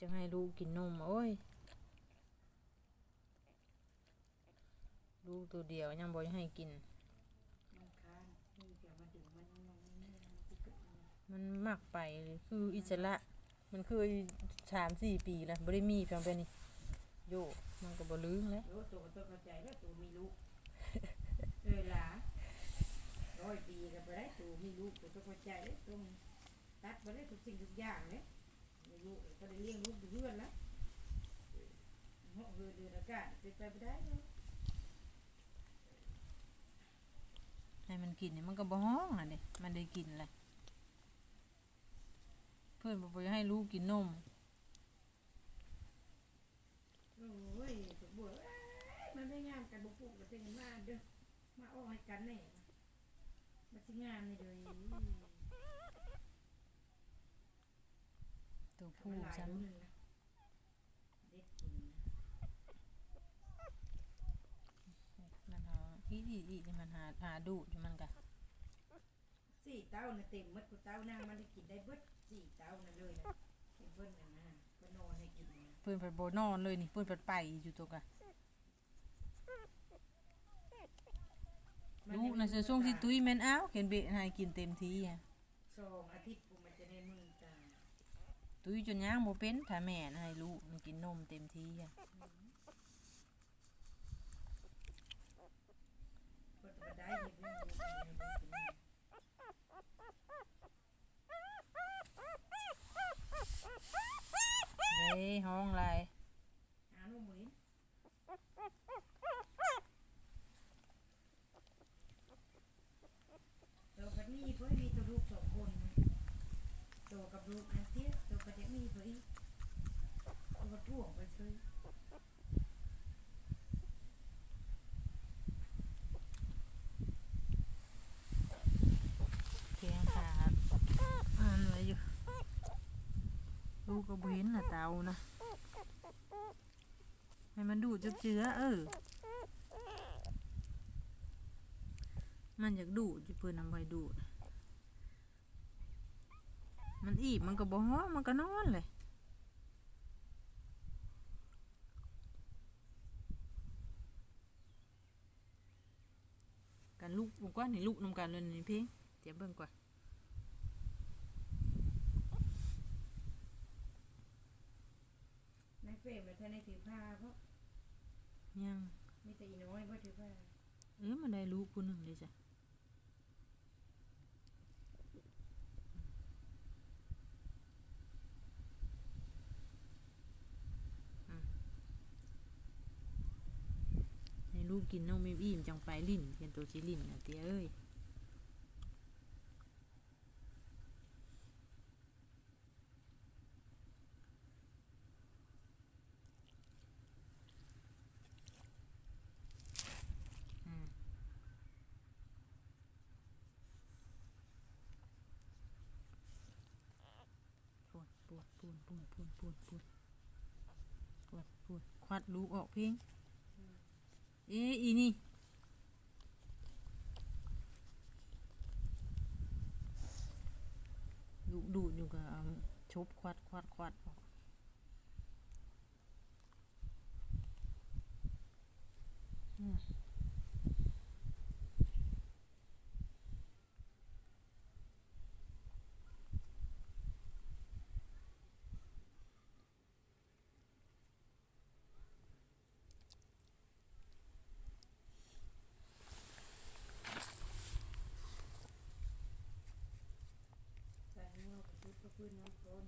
จะให้ลูกกินนมโอ้ย ลูกตัวเดียวยังบ่ให้กิน มันค้างมีแต่มาดึงมันมันมันมันสิเกิดมันมันมากไปเลยคืออิสระมันคือสามสี่ปีแล้วบ่ได้มีเพียงเป็นนี่โยมันก็บ่ลืมแล้วโอ้ตัวตัวเข้าใจแล้วตัวมีลูกเออหลาร้อยปีก็ไปได้ตัวมีลูกตัวตัวเข้าใจแล้วตัวมันตัดไปได้ทุกสิ่งทุกอย่างเลย มีลูกก็ได้เลี้ยงลูกอยู่เพื่อนแล้วเหาะเฮือเดือนอากาศเป็นไปไม่ได้เลยให้มันกินนี่มันก็บ่ฮ้องน่ะนี่มันได้กินแหละเพิ่นบ่บ่ให้ลูกกินนมโอ้ยตัวบัวเอ้ยมันไม่งามกันบุกปุกกันเป็นมาเด้อมาอ้อยกันแน่มาสิงามนี่เลย ตัว ผู้ผู้ฉัฉันนเด็ดกินนะมันหาอีอีอีนี่มันหาหาดูดอยู่มันก็สี่เต้าน่ะเต็มหมดกูเต้านั่งมันได้กินได้เบิดสี่เต้าน่ะเลยนะเป็นเพิ่นน่ะนะก็นอนให้กินนะเพิ่นเพิ่นบ่นอนเลยนี่เพิ่นเพิ่นไปอยู่ตัวกะลูกน่ะสิส่งสิตุ้ยแม่นอ้าวเห็นเบะให้กินเต็มที่อะสองอาทิตย์กูมันจะได้มือตา ตุ้ยจนย่างบ่เป็นถ้าแม่นะให้ลูกมันกินนมเต็มที่อะก็จะเห็นเรื่องลูกกินให้ยห้องไรหาพัดนี่เพื่อมีตัวลูกสองคนตัวกับลูกนเตี้ยตัวกับเด็กมีเพื่ออีกตัวถ่วงไปซื้อ เคียงขาอ่านไว้อยู่ ลูกก็บเห็นน่ะเตานะ ให้มันดูดจุบเจือเออ มันอยากดูดอยู่เพิ่นนำไว้ดูด มันอีบมันก็บ่ฮ้อมันก็นอนเลยกันลูกกว่านี่ลูกนำกันเลยนี่เพี่เดี๋ยวเบิ่งก่อน ใน เฟรมเลยท่านในถือผ้าเพราะยังมีแต่อีน้อยเพราะถือผ้าเอ้ยมันได้ลูกผู้หนึ่งเลยจ้ะอืมให้ลูกกินนมไม่อิ่มจังไปลิ้นเป็นตัวชิลิ้นนะเตี้ยเอ้ย ปูนปูนปูนปูนปูนขวดปูนควัดลูกออกเพียงเอออีนี่ดูดูอยู่กับชบควัดควัดควัดอ พื้นน้ำโคลน